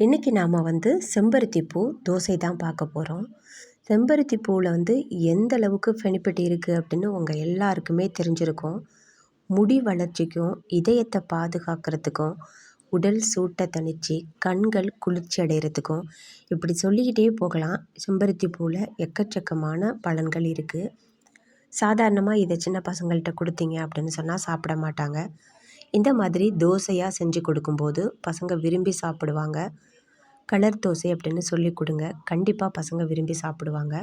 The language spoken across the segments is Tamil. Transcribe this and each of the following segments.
இன்றைக்கி நாம் வந்து செம்பருத்தி பூ தோசை தான் பார்க்க போகிறோம் செம்பருத்தி பூவில் வந்து எந்த அளவுக்கு பெனிஃபிட் இருக்குது அப்படின்னு உங்கள் எல்லாருக்குமே தெரிஞ்சிருக்கும். முடி வளர்ச்சிக்கும் இதயத்தை பாதுகாக்கிறதுக்கும் உடல் சூட்டை தணித்து கண்கள் குளிர்ச்சி அடைகிறதுக்கும் இப்படி சொல்லிக்கிட்டே போகலாம். செம்பருத்தி பூவில் எக்கச்சக்கமான பலன்கள் இருக்குது சாதாரணமாக இதை சின்ன பசங்கள்கிட்ட கொடுத்தீங்க அப்படின்னு சொன்னால் சாப்பிட மாட்டாங்க. இந்த மாதிரி தோசையாக செஞ்சு கொடுக்கும்போது பசங்க விரும்பி சாப்பிடுவாங்க. கலர் தோசை அப்படின்னு சொல்லி கொடுங்க. கண்டிப்பாக பசங்க விரும்பி சாப்பிடுவாங்க.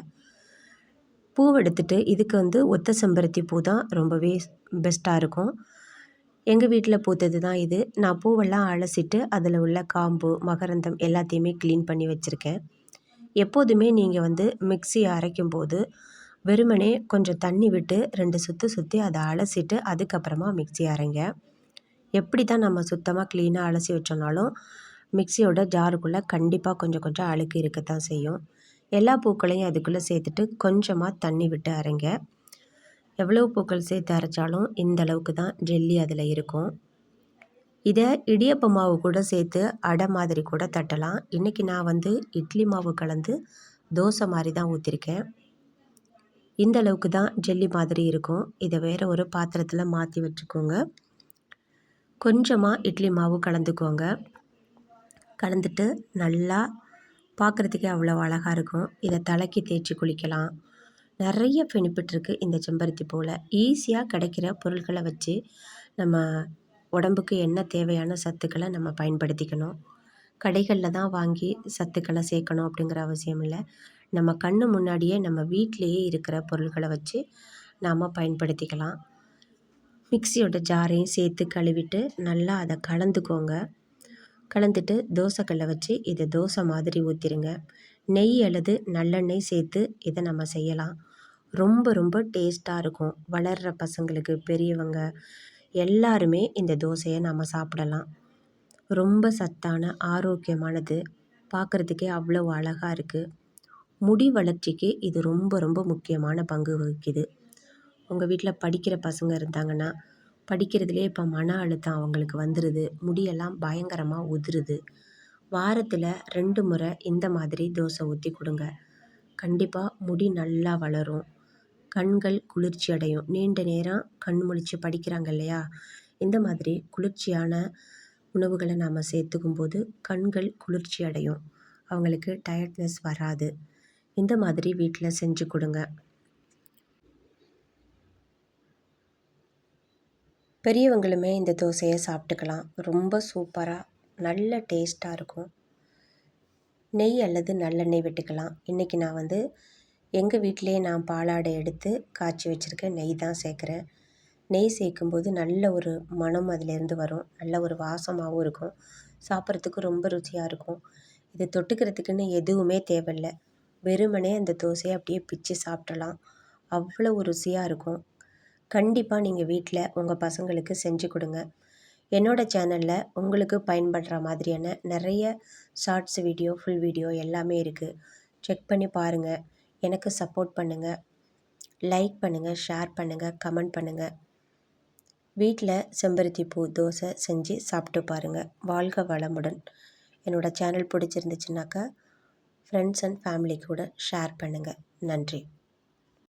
பூவை எடுத்துகிட்டு இதுக்கு வந்து ஒத்த செம்பருத்தி பூ தான் ரொம்பவே பெஸ்ட்டாக இருக்கும். எங்கள் வீட்டில் பூத்தது தான் இது. நான் பூவெல்லாம் அலசிட்டு அதில் உள்ள காம்பு மகரந்தம் எல்லாத்தையுமே க்ளீன் பண்ணி வச்சுருக்கேன். எப்போதுமே நீங்கள் வந்து மிக்சி அரைக்கும் போது வெறுமனே கொஞ்சம் தண்ணி விட்டு ரெண்டு சுற்று சுற்றி அதை அலசிட்டு அதுக்கப்புறமா மிக்சி அரைங்க. எப்படி தான் நம்ம சுத்தமாக க்ளீனாக அலசி வச்சோன்னாலும் மிக்சியோட ஜாருக்குள்ளே கண்டிப்பாக கொஞ்சம் கொஞ்சம் அழுக்கு இருக்கத்தான் செய்யும். எல்லா பூக்களையும் அதுக்குள்ளே சேர்த்துட்டு கொஞ்சமாக தண்ணி விட்டு அரைங்க. எவ்வளோ பூக்கள் சேர்த்து அரைச்சாலும் இந்த அளவுக்கு தான் ஜெல்லி அதில் இருக்கும். இதை இடியப்ப மாவு கூட சேர்த்து அடை மாதிரி கூட தட்டலாம். இன்றைக்கி நான் வந்து இட்லி மாவு கலந்து தோசை மாதிரி தான் ஊற்றிருக்கேன் இந்த அளவுக்கு தான் ஜெல்லி மாதிரி இருக்கும். இதை வேறு ஒரு பாத்திரத்தில் மாற்றி வச்சுக்கோங்க. கொஞ்சமாக இட்லி மாவு கலந்துக்கோங்க. கலந்துட்டு நல்லா பார்க்குறதுக்கே அவ்வளோ அழகாக இருக்கும். இதை தலைக்கு தேய்ச்சி குளிக்கலாம். நிறைய பெனிஃபிட் இருக்குது இந்த செம்பருத்தி பூவில். ஈஸியாக கிடைக்கிற பொருட்களை வச்சு நம்ம உடம்புக்கு என்ன தேவையான சத்துக்களை நம்ம பயன்படுத்திக்கணும். கடைகளில் தான் வாங்கி சத்துக்களை சேர்க்கணும் அப்படிங்கிற அவசியம் இல்லை. நம்ம கண்ணு முன்னாடியே நம்ம வீட்டிலையே இருக்கிற பொருள்களை வச்சு நாம் பயன்படுத்திக்கலாம். மிக்சியோட ஜாரையும் சேர்த்து கழுவிட்டு நல்லா அதை கலந்துக்கோங்க. கலந்துட்டு தோசைக்கல்லை வச்சு இதை தோசை மாதிரி ஊற்றிடுங்க நெய் அல்லது நல்லெண்ணெய் சேர்த்து இதை நம்ம செய்யலாம். ரொம்ப ரொம்ப டேஸ்ட்டாக இருக்கும். வளர்கிற பசங்களுக்கு பெரியவங்க எல்லாருமே இந்த தோசையை நம்ம சாப்பிடலாம். ரொம்ப சத்தான ஆரோக்கியமானது. பார்க்குறதுக்கே அவ்வளோ அழகாக இருக்குது முடி வளர்ச்சிக்கு இது ரொம்ப ரொம்ப முக்கியமான பங்கு வகிக்குது. உங்கள் வீட்டில் படிக்கிற பசங்க இருந்தாங்கன்னா படிக்கிறதுலே இப்போ மன அழுத்தம் அவங்களுக்கு வந்துடுது முடியெல்லாம் பயங்கரமாக உதிருது. வாரத்தில் ரெண்டு முறை இந்த மாதிரி தோசை ஊற்றி கொடுங்க. கண்டிப்பாக முடி நல்லா வளரும். கண்கள் குளிர்ச்சி அடையும். நீண்ட நேரம் கண் முழிச்சு படிக்கிறாங்க இல்லையா? இந்த மாதிரி குளிர்ச்சியான உணவுகளை நாம் சேர்த்துக்கும் போது கண்கள் குளிர்ச்சி அடையும். அவங்களுக்கு டயர்ட்னஸ் வராது. இந்த மாதிரி வீட்டில் செஞ்சு கொடுங்க. பெரியவங்களுமே இந்த தோசையை சாப்பிட்டுக்கலாம். ரொம்ப சூப்பராக நல்ல டேஸ்ட்டாக இருக்கும். நெய் அல்லது நல்லெண்ணெய் விட்டுக்கலாம். இன்றைக்கி நான் வந்து எங்கள் வீட்டிலே நான் பாலாடை எடுத்து காய்ச்சி வச்சுருக்கேன் நெய் தான் சேர்க்குறேன். நெய் சேர்க்கும்போது நல்ல ஒரு மனம் அதிலேருந்து வரும். நல்ல ஒரு வாசமாகவும் இருக்கும். சாப்பிட்றதுக்கு ரொம்ப ருசியாக இருக்கும். இதை தொட்டுக்கிறதுக்குன்னு எதுவுமே தேவையில்லை. வெறுமனே அந்த தோசையை அப்படியே பிச்சு சாப்பிடலாம். அவ்வளோ ருசியாக இருக்கும். கண்டிப்பாக நீங்கள் வீட்டில் உங்கள் பசங்களுக்கு செஞ்சு கொடுங்க. என்னோடய சேனலில் உங்களுக்கு பயன்படுற மாதிரியான நிறைய ஷார்ட்ஸ் வீடியோ ஃபுல் வீடியோ எல்லாமே இருக்குது செக் பண்ணி பாருங்கள் எனக்கு சப்போர்ட் பண்ணுங்கள் லைக் பண்ணுங்கள் ஷேர் பண்ணுங்கள் கமெண்ட் பண்ணுங்கள் வீட்டில் செம்பருத்தி பூ தோசை செஞ்சு சாப்பிட்டு பாருங்கள் வாழ்க வளமுடன். என்னோடய சேனல் பிடிச்சிருந்துச்சுனாக்கா ஃப்ரெண்ட்ஸ் அண்ட் ஃபேமிலி கூட ஷேர் பண்ணுங்கள் நன்றி.